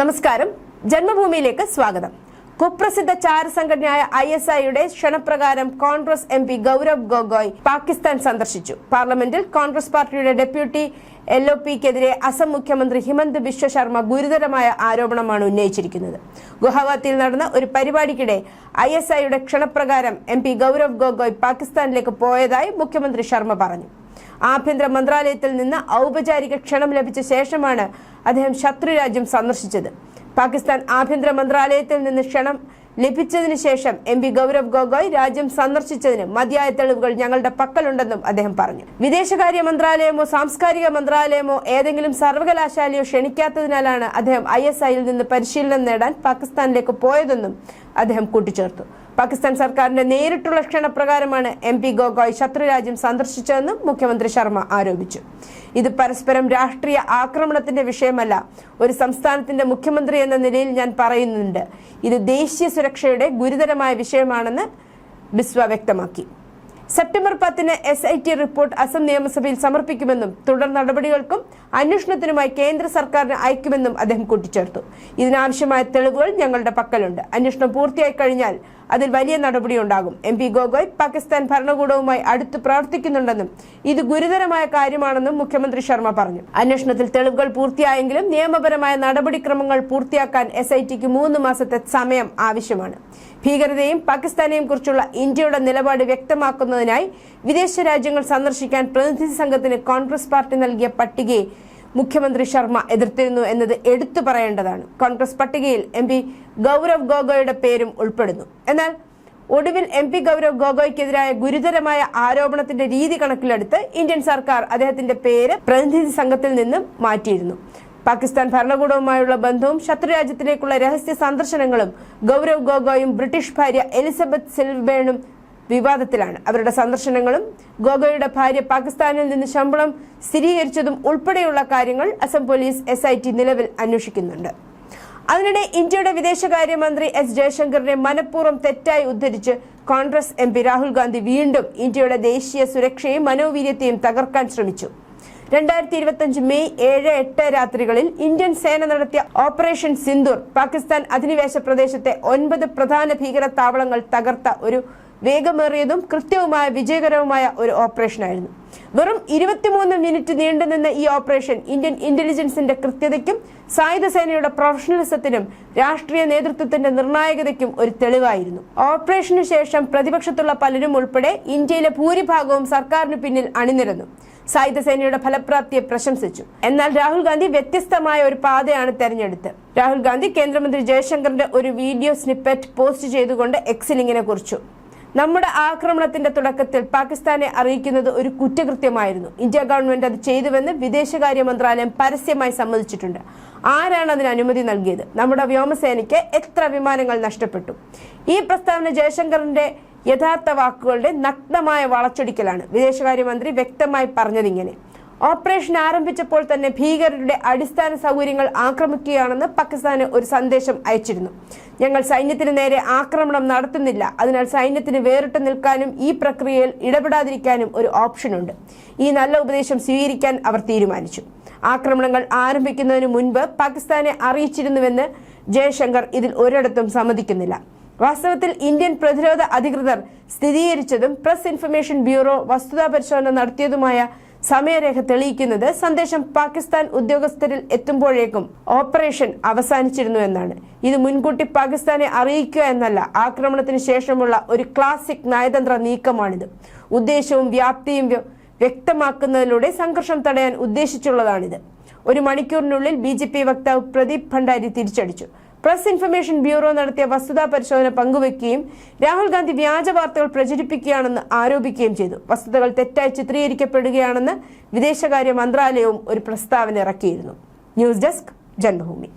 നമസ്കാരം. ജന്മഭൂമിയിലേക്ക് സ്വാഗതം. കുപ്രസിദ്ധ ചാരസംഘടനയായ ഐ എസ് ഐയുടെ ക്ഷണപ്രകാരം കോൺഗ്രസ് എം പി ഗൗരവ് ഗൊഗോയ് പാകിസ്ഥാൻ സന്ദർശിച്ചു. പാർലമെന്റിൽ കോൺഗ്രസ് പാർട്ടിയുടെ ഡെപ്യൂട്ടി എൽ ഒ പിക്കെതിരെ അസം മുഖ്യമന്ത്രി ഹിമന്ത് ബിശ്വ ശർമ്മ ഗുരുതരമായ ആരോപണമാണ് ഉന്നയിച്ചിരിക്കുന്നത്. ഗുവാഹത്തിയിൽ നടന്ന ഒരു പരിപാടിക്കിടെ ഐ എസ് ഐയുടെ ക്ഷണപ്രകാരം എം പി ഗൗരവ് ഗൊഗോയ് പാകിസ്ഥാനിലേക്ക് പോയതായി മുഖ്യമന്ത്രി ശർമ്മ പറഞ്ഞു. ആഭ്യന്തര മന്ത്രാലയത്തിൽ നിന്ന് ഔപചാരിക ക്ഷണം ലഭിച്ച ശേഷമാണ് അദ്ദേഹം ശത്രുരാജ്യം സന്ദർശിച്ചത്. പാകിസ്ഥാൻ ആഭ്യന്തര മന്ത്രാലയത്തിൽ നിന്ന് ക്ഷണം ലഭിച്ചതിന് ശേഷം എം പി ഗൗരവ് ഗൊഗോയ് രാജ്യം സന്ദർശിച്ചതിന് മതിയായ തെളിവുകൾ ഞങ്ങളുടെ പക്കലുണ്ടെന്നും അദ്ദേഹം പറഞ്ഞു. വിദേശകാര്യ മന്ത്രാലയമോ സാംസ്കാരിക മന്ത്രാലയമോ ഏതെങ്കിലും സർവകലാശാലയോ ക്ഷണിക്കാത്തതിനാലാണ് അദ്ദേഹം ഐ എസ് ഐയിൽ നിന്ന് പരിശീലനം നേടാൻ പാകിസ്ഥാനിലേക്ക് പോയതെന്നും അദ്ദേഹം കൂട്ടിച്ചേർത്തു. പാകിസ്ഥാൻ സർക്കാരിന്റെ നേരിട്ടുള്ള ക്ഷണപ്രകാരമാണ് എം പി ഗൊഗോയ് ശത്രുരാജ്യം സന്ദർശിച്ചതെന്നും മുഖ്യമന്ത്രി ശർമ്മ ആരോപിച്ചു. ഇത് പരസ്പരം രാഷ്ട്രീയ ആക്രമണത്തിന്റെ വിഷയമല്ല ഒരു സംസ്ഥാനത്തിന്റെ മുഖ്യമന്ത്രി എന്ന നിലയിൽ ഞാൻ പറയുന്നുണ്ട്. ഇത് ദേശീയ സുരക്ഷയുടെ ഗുരുതരമായ വിഷയമാണെന്ന് ബിസ്വ വ്യക്തമാക്കി. സെപ്റ്റംബർ പത്തിന് S I T report Assam നിയമസഭയിൽ സമർപ്പിക്കുമെന്നും തുടർ നടപടികൾക്കും അന്വേഷണത്തിനുമായി കേന്ദ്ര സർക്കാരിന് അയക്കുമെന്നും അദ്ദേഹം കൂട്ടിച്ചേർത്തു. ഇതിനാവശ്യമായ തെളിവുകൾ ഞങ്ങളുടെ പക്കലുണ്ട്. അന്വേഷണം പൂർത്തിയായി കഴിഞ്ഞാൽ അതിൽ വലിയ നടപടിയുണ്ടാകും എം പി ഗോഗോയ് പാകിസ്ഥാൻ ഭരണകൂടവുമായി അടുത്ത് പ്രവർത്തിക്കുന്നുണ്ടെന്നും ഇത് ഗുരുതരമായ കാര്യമാണെന്നും മുഖ്യമന്ത്രി ശർമ്മ പറഞ്ഞു. അന്വേഷണത്തിൽ തെളിവുകൾ പൂർത്തിയായെങ്കിലും നിയമപരമായ നടപടിക്രമങ്ങൾ പൂർത്തിയാക്കാൻ എസ് ഐ ടിക്ക് മൂന്ന് മാസത്തെ സമയം ആവശ്യമാണ്. ഭീകരതയും പാകിസ്ഥാനെയും കുറിച്ചുള്ള ഇന്ത്യയുടെ നിലപാട് വ്യക്തമാക്കുന്നതിനായി വിദേശ രാജ്യങ്ങൾ സന്ദർശിക്കാൻ പ്രതിനിധി സംഘത്തിന് കോൺഗ്രസ് പാർട്ടി നൽകിയ പട്ടികയെ മുഖ്യമന്ത്രി ശർമ്മ എതിർത്തിരുന്നു എന്നത് എടുത്തു പറയേണ്ടതാണ്. കോൺഗ്രസ് പട്ടികയിൽ എം പി ഗൗരവ് ഗോഗോയുടെ പേരും ഉൾപ്പെടുന്നു. എന്നാൽ ഒടുവിൽ എം പി ഗൗരവ് ഗോഗോയ്ക്കെതിരായ ഗുരുതരമായ ആരോപണത്തിന്റെ രീതി കണക്കിലെടുത്ത് ഇന്ത്യൻ സർക്കാർ അദ്ദേഹത്തിന്റെ പേര് പ്രതിനിധി സംഘത്തിൽ നിന്നും മാറ്റിയിരുന്നു. പാകിസ്ഥാൻ ഭരണകൂടവുമായുള്ള ബന്ധവും ശത്രുരാജ്യത്തിലേക്കുള്ള രഹസ്യ സന്ദർശനങ്ങളും ഗൗരവ് ഗോഗോയും ബ്രിട്ടീഷ് ഭാര്യ എലിസബത്ത് സിൽബേണും വിവാദത്തിലാണ്. അവരുടെ സന്ദർശനങ്ങളും ഗോഗോയുടെ ഭാര്യ പാകിസ്ഥാനിൽ നിന്ന് ശമ്പളം സ്ഥിരീകരിച്ചതും ഉൾപ്പെടെയുള്ള കാര്യങ്ങൾ അസം പോലീസ് എസ് നിലവിൽ അന്വേഷിക്കുന്നുണ്ട്. അതിനിടെ ഇന്ത്യയുടെ വിദേശകാര്യമന്ത്രി എസ് ജയശങ്കറിനെ മനഃപൂർവം തെറ്റായി ഉദ്ധരിച്ച് കോൺഗ്രസ് എം പി രാഹുൽ ഗാന്ധി വീണ്ടും ഇന്ത്യയുടെ ദേശീയ സുരക്ഷയും മനോവീര്യത്തെയും തകർക്കാൻ ശ്രമിച്ചു. രണ്ടായിരത്തി ഇരുപത്തിയഞ്ച് മെയ് ഏഴ് എട്ട് രാത്രികളിൽ ഇന്ത്യൻ സേന നടത്തിയ ഓപ്പറേഷൻ സിന്ദൂർ പാകിസ്ഥാൻ അധിനിവേശ പ്രദേശത്തെ ഒൻപത് പ്രധാന ഭീകര താവളങ്ങൾ തകർത്ത ഒരു വേഗമേറിയതും കൃത്യവുമായ വിജയകരവുമായ ഒരു ഓപ്പറേഷനായിരുന്നു. വെറും ഇരുപത്തിമൂന്ന് മിനിറ്റ് നീണ്ടുനിന്ന ഈ ഓപ്പറേഷൻ ഇന്ത്യൻ ഇന്റലിജൻസിന്റെ കൃത്യതയ്ക്കും സായുധ സേനയുടെ പ്രൊഫഷണലിസത്തിനും രാഷ്ട്രീയ നേതൃത്വത്തിന്റെ നിർണായകതയ്ക്കും ഒരു തെളിവായിരുന്നു. ഓപ്പറേഷനു ശേഷം പ്രതിപക്ഷത്തുള്ള പലരും ഉൾപ്പെടെ ഇന്ത്യയിലെ ഭൂരിഭാഗവും സർക്കാരിന് പിന്നിൽ അണിനിരന്നു. സായുധ സേനയുടെ ഫലപ്രാപ്തിയെ പ്രശംസിച്ചു. എന്നാൽ രാഹുൽ ഗാന്ധി വ്യത്യസ്തമായ ഒരു പാതയാണ് തെരഞ്ഞെടുത്തത് രാഹുൽ ഗാന്ധി കേന്ദ്രമന്ത്രി ജയശങ്കറിന്റെ ഒരു വീഡിയോ സ്നിപ്പറ്റ് പോസ്റ്റ് ചെയ്തുകൊണ്ട് എക്സിൽ ഇങ്ങനെ കുറിച്ചു. നമ്മുടെ ആക്രമണത്തിന്റെ തുടക്കത്തിൽ പാകിസ്ഥാനെ അറിയിക്കുന്നത് ഒരു കുറ്റകൃത്യമായിരുന്നു. ഇന്ത്യ ഗവൺമെന്റ് അത് ചെയ്തുവെന്ന് വിദേശകാര്യ മന്ത്രാലയം പരസ്യമായി സമ്മതിച്ചിട്ടുണ്ട്. ആരാണ് അതിന് അനുമതി നൽകിയത്? നമ്മുടെ വ്യോമസേനയ്ക്ക് എത്ര വിമാനങ്ങൾ നഷ്ടപ്പെട്ടു? ഈ പ്രസ്താവന ജയശങ്കറിന്റെ യഥാർത്ഥ വാക്കുകളുടെ നഗ്നമായ വളച്ചൊടിക്കലാണ് വിദേശകാര്യമന്ത്രി വ്യക്തമായി പറഞ്ഞതിങ്ങനെ. ഓപ്പറേഷൻ ആരംഭിച്ചപ്പോൾ തന്നെ ഭീകരരുടെ അടിസ്ഥാന സൗകര്യങ്ങൾ ആക്രമിക്കുകയാണെന്ന് പാകിസ്ഥാന് ഒരു സന്ദേശം അയച്ചിരുന്നു. ഞങ്ങൾ സൈന്യത്തിന് നേരെ ആക്രമണം നടത്തുന്നില്ല. അതിനാൽ സൈന്യത്തിന് വേറിട്ട് നിൽക്കാനും ഈ പ്രക്രിയയിൽ ഇടപെടാതിരിക്കാനും ഒരു ഓപ്ഷനുണ്ട്. ഈ നല്ല ഉപദേശം സ്വീകരിക്കാൻ അവർ തീരുമാനിച്ചു. ആക്രമണങ്ങൾ ആരംഭിക്കുന്നതിന് മുൻപ് പാകിസ്ഥാനെ അറിയിച്ചിരുന്നുവെന്ന് ജയശങ്കർ ഇതിൽ ഒരിടത്തും സമ്മതിക്കുന്നില്ല. വാസ്തവത്തിൽ ഇന്ത്യൻ പ്രതിരോധ അധികൃതർ സ്ഥിരീകരിച്ചതും പ്രസ് ഇൻഫർമേഷൻ ബ്യൂറോ വസ്തുതാ പരിശോധന നടത്തിയതുമായ സമയരേഖ തെളിയിക്കുന്നത് സന്ദേശം പാകിസ്ഥാൻ ഉദ്യോഗസ്ഥരിൽ എത്തുമ്പോഴേക്കും ഓപ്പറേഷൻ അവസാനിച്ചിരുന്നു എന്നാണ്. ഇത് മുൻകൂട്ടി പാകിസ്ഥാനെ അറിയിക്കുക എന്നല്ല ആക്രമണത്തിന് ശേഷമുള്ള ഒരു ക്ലാസിക് നയതന്ത്ര നീക്കമാണിത്. ഉദ്ദേശവും വ്യാപ്തിയും വ്യക്തമാക്കുന്നതിലൂടെ സംഘർഷം തടയാൻ ഉദ്ദേശിച്ചുള്ളതാണിത്. ഒരു മണിക്കൂറിനുള്ളിൽ ബി വക്താവ് പ്രദീപ് ഭണ്ഡാരി തിരിച്ചടിച്ചു. പ്രസ് ഇൻഫർമേഷൻ ബ്യൂറോ നടത്തിയ വസ്തുതാ പരിശോധന പങ്കുവെക്കുകയും രാഹുൽ ഗാന്ധി വ്യാജ വാർത്തകൾ പ്രചരിപ്പിക്കുകയാണെന്ന് ആരോപിക്കുകയും ചെയ്തു. വസ്തുതകൾ തെറ്റായി ചിത്രീകരിക്കപ്പെടുകയാണെന്ന് വിദേശകാര്യ മന്ത്രാലയവും ഒരു പ്രസ്താവന ഇറക്കിയിരുന്നു. News desk Janmabhumi.